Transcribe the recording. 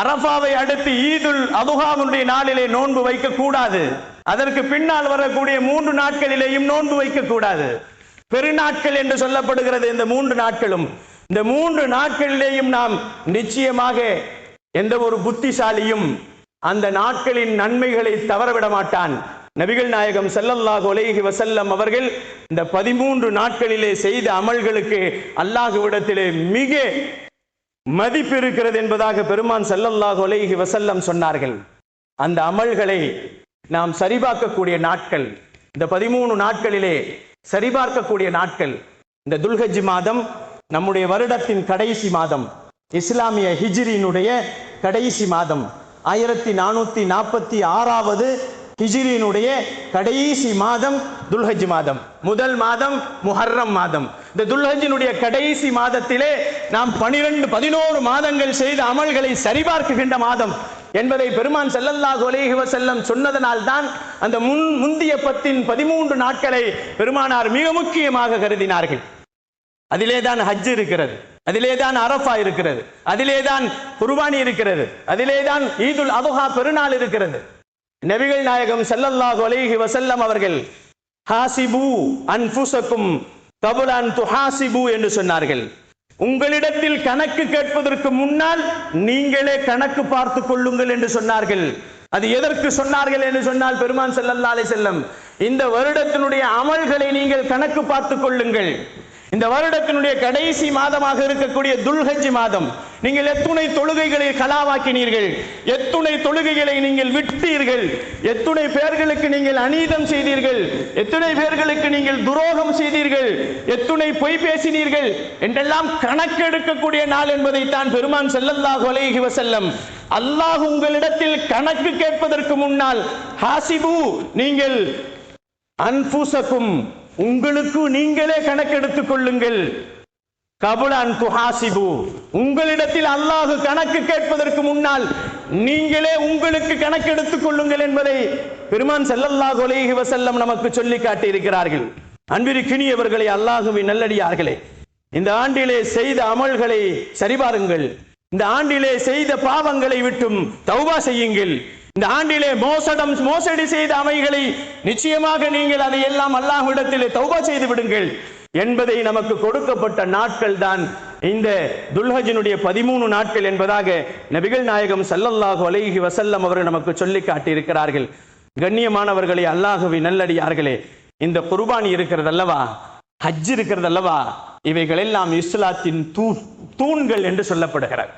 அரபாவை அடுத்து ஈதுல் அதுகாவுடைய நாளிலே நோன்பு வைக்க கூடாது அதற்கு பின்னால் வரக்கூடிய மூன்று நாட்களிலேயும் நோன்பு வைக்க கூடாது பெருநாட்கள் என்று சொல்லப்படுகிறது இந்த மூன்று நாட்களும். இந்த மூன்று நாட்களிலேயும் நாம் நிச்சயமாக எந்த ஒரு புத்திசாலியும் அந்த நாட்களின் நன்மைகளை தவறவிட மாட்டான். நபிகள் நாயகம் செல்லல்லாஹ் ஒலேஹி வசல்லம் அவர்கள் இந்த பதிமூன்று நாட்களிலே செய்த அமல்களுக்கு அல்லாஹுவிடத்திலே மிக மதிப்பு இருக்கிறது என்பதாக பெருமான் ஸல்லல்லாஹு அலைஹி வசல்லம் சொன்னார்கள். அந்த அமல்களை நாம் சரிபார்க்கக்கூடிய நாட்கள் இந்த பதிமூணு நாட்களிலே சரிபார்க்கக்கூடிய நாட்கள் இந்த துல்ஹஜ் மாதம் நம்முடைய வருடத்தின் கடைசி மாதம் இஸ்லாமிய ஹிஜ்ரியினுடைய கடைசி மாதம் ஆயிரத்தி நானூத்தி நாற்பத்தி ஆறாவது ஹிஜிரியினுடைய கடைசி மாதம் துல்ஹஜ் மாதம். முதல் மாதம் முஹர்ரம் மாதம். இந்த துல்ஹஜினுடைய கடைசி மாதத்திலே நாம் பனிரெண்டு பதினோரு மாதங்கள் செய்த அமல்களை சரிபார்க்குகின்ற மாதம் என்பதை பெருமான் ஸல்லல்லாஹு அலைஹி வசல்லம் சொன்னதனால் தான் அந்த முன் முந்திய பத்தின் பதிமூன்று நாட்களை பெருமானார் மிக முக்கியமாக கருதினார்கள். அதிலே தான் ஹஜ் இருக்கிறது அதிலே தான் அரஃபா இருக்கிறது அதிலே தான் குர்பானி இருக்கிறது அதிலே தான் ஈதுல் அதுஹா பெருநாள் இருக்கிறது. நபிகள் நாயகம் செல்லல்லாஹு அலைஹி வசல்லம் அவர்கள் ஹாசிபு அன்புசக்கும் கபுல அன் துஹாசிபு என்று சொன்னார்கள். உங்களிடத்தில் கணக்கு கேட்பதற்கு முன்னால் நீங்களே கணக்கு பார்த்து கொள்ளுங்கள் என்று சொன்னார்கள். அது எதற்கு சொன்னார்கள் என்று சொன்னால் பெருமான் செல்லல்லா அலை செல்லம் இந்த வருடத்தினுடைய அமல்களை நீங்கள் கணக்கு பார்த்துக் கொள்ளுங்கள். இந்த வருடத்தினுடைய கடைசி மாதமாக இருக்கக்கூடிய துல்ஹஜ் மாதம் நீங்கள் எத்துணை தொழுகைகளை கலாவாக்கினீர்கள். எத்துணை தொழுகைகளை நீங்கள் விட்டீர்கள். எத்துணை பேர்களுக்கு நீங்கள் அநீதம் செய்தீர்கள். எத்துணை பேர்களுக்கு நீங்கள் துரோகம் செய்தீர்கள். எத்துணை பொய் பேசினீர்கள். என்றெல்லாம் கணக்கெடுக்கக்கூடிய நாள் என்பதைத்தான் பெருமான் செல்லல்லாஹு அலைஹி வசல்லம் அல்லாஹ் உங்களிடத்தில் கணக்கு கேட்பதற்கு முன்னால் ஹாசிபு நீங்கள் அன்புசக்கும் உங்களுக்கு நீங்களே கணக்கெடுத்துக் கொள்ளுங்கள். கபுலான் துஹாசிபு. உங்களிடத்தில் அல்லாஹு கணக்கு கேட்பதற்கு முன்னால் நீங்களே உங்களுக்கு கணக்கெடுத்துக் கொள்ளுங்கள் என்பதை பெருமான் ஸல்லல்லாஹு அலைஹி வசல்லம் நமக்கு சொல்லி காட்டி இருக்கிறார்கள் அன்பிற்கினியவர்களே அல்லாஹுவின் நல்லடியார்களே இந்த ஆண்டிலே செய்த அமல்களை சரிபாருங்கள். இந்த ஆண்டிலே செய்த பாவங்களை விட்டும் தௌபா செய்யுங்கள். இந்த ஆண்டிலே மோசடம் மோசடி செய்த அமைகளை நிச்சயமாக நீங்கள் அதை எல்லாம் அல்லாஹ்விடத்திலே தௌபா செய்து விடுங்கள் என்பதை நமக்கு கொடுக்கப்பட்ட நாட்கள் தான் இந்த துல்ஹஜினுடைய பதிமூணு நாட்கள் என்பதாக நபிகள் நாயகம் சல்லல்லாஹு அலைஹி வசல்லம் அவர்கள் நமக்கு சொல்லி காட்டி இருக்கிறார்கள் கண்ணியமானவர்களே அல்லாஹுவி நல்லடியார்களே இந்த குர்பானி இருக்கிறது அல்லவா ஹஜ் இருக்கிறது அல்லவா இவைகள் எல்லாம் இஸ்லாத்தின் தூண்கள் என்று சொல்லப்படுகிறார்